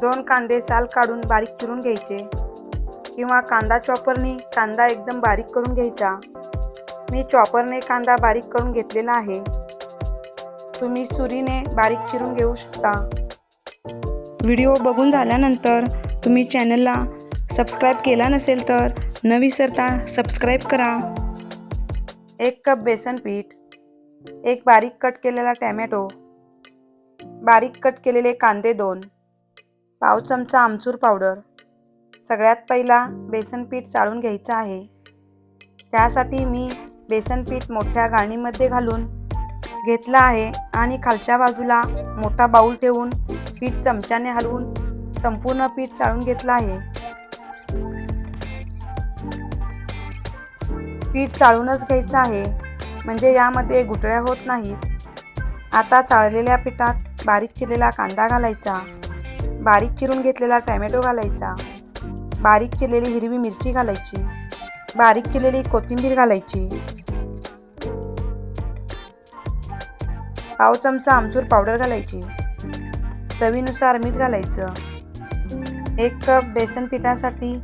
दोन कांदे साल काढून बारीक चिरून घ्यायचे. किंवा कांदा चॉपरने कांदा एकदम बारीक करून घ्यायचा. मी चॉपरने कांदा बारीक करून घेतलेला आहे. तुम्ही सुरीने बारीक चिरून घेऊ शकता. व्हिडिओ बघून झाल्यानंतर तुम्ही चॅनलला सबस्क्राईब केला नसेल तर न विसरता सबस्क्राईब करा. एक कप बेसन पीठ एक बारीक कट केलेला टॅमॅटो बारीक कट केलेले कांदे दोन पाव चमचा आमचूर पावडर. सगळ्यात पहिला बेसन पीठ चाळून घ्यायचं आहे. त्यासाठी मी बेसन पीठ मोठ्या गाणीमध्ये घालून घेतलं आहे आणि खालच्या बाजूला मोठा बाऊल ठेवून पीठ चमच्याने हलवून संपूर्ण पीठ चाळून घेतलं आहे. पीठ चाळूनच घ्यायचं आहे म्हणजे यामध्ये गुटळ्या होत नाहीत. आता चाळलेल्या पिठात बारीक चिरलेला कांदा घालायचा. बारीक चिरून घेतलेला टॅमॅटो घालायचा. बारीक चिरलेली हिरवी मिरची घालायची. बारीक चिरलेली कोथिंबीर घालायची. पाव चमचा आमचूर पावडर घालायची. चवीनुसार मीठ घालायचं. एक कप बेसन पिठासाठी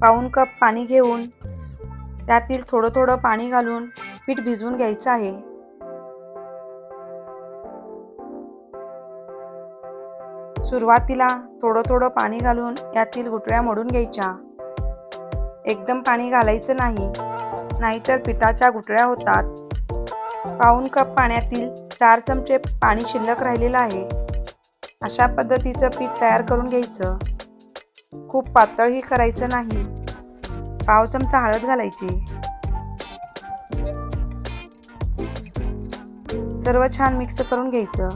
पाऊन कप पाणी घेऊन त्यातील थोडं थोडं पाणी घालून पीठ भिजवून घ्यायचं आहे. सुरुवातीला थोडं थोडं पाणी घालून यातील गुटळ्या मोडून घ्यायच्या. एकदम पाणी घालायचं नाही नाहीतर पिठाच्या गुटळ्या होतात. पाऊन कप पाण्यातील चार चमचे पाणी शिल्लक राहिलेलं आहे. अशा पद्धतीचं पीठ तयार करून घ्यायचं. खूप पातळही करायचं नाही. पाव चमचा हळद घालायची. सर्व छान मिक्स करून घ्यायचं.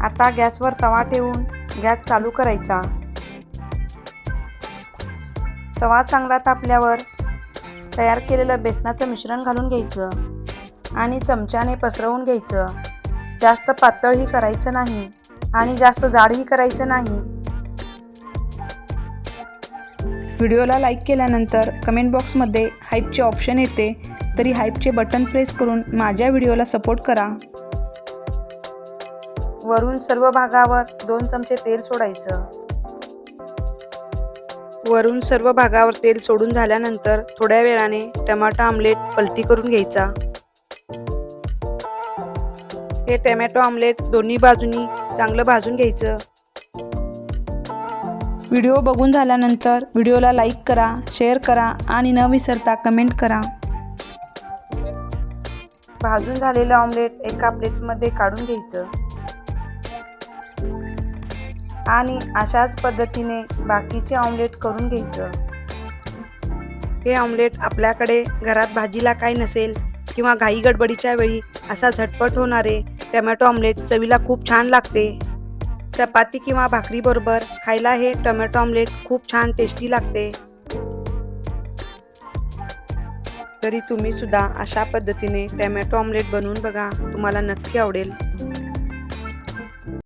आता गॅसवर तवा ठेवून गॅस चालू करायचा. तवा चांगला तापल्यावर तयार केलेलं बेसनाचं मिश्रण घालून घ्यायचं आणि चमच्याने पसरवून घ्यायचं. जास्त पातळही करायचं नाही आणि जास्त जाडही करायचं नाही. व्हिडिओला लाईक केल्यानंतर कमेंट बॉक्समध्ये हाईपचे ऑप्शन येते तरी हाईपचे बटन प्रेस करून माझ्या व्हिडिओला सपोर्ट करा. वरून सर्व भागावर दोन चमचे तेल सोडायचं. वरून सर्व भागावर तेल सोडून झाल्यानंतर थोड्या वेळाने टमाटा आमलेट पलटी करून घ्यायचा. हे टमॅटो आमलेट दोन्ही बाजूनी चांगलं भाजून घ्यायचं. व्हिडिओ बघून झाल्यानंतर व्हिडिओला लाईक करा शेअर करा आणि न विसरता कमेंट करा. भाजून झालेलं ऑमलेट एका प्लेटमध्ये काढून घ्यायचं. आणि अशाच पद्धतीने बाकीचे ऑमलेट करून घ्यायचं. हे ऑमलेट आपल्याकडे घरात भाजीला काय नसेल किंवा घाई गडबडीच्या वेळी असा झटपट होणारे टमॅटो ऑमलेट चवीला खूप छान लागते. चपाती किंवा भाकरीबरोबर खायला हे टोमॅटो ऑमलेट खूप छान टेस्टी लागते. तरी तुम्ही सुद्धा अशा पद्धतीने टमॅटो ऑमलेट बनवून बघा तुम्हाला नक्की आवडेल.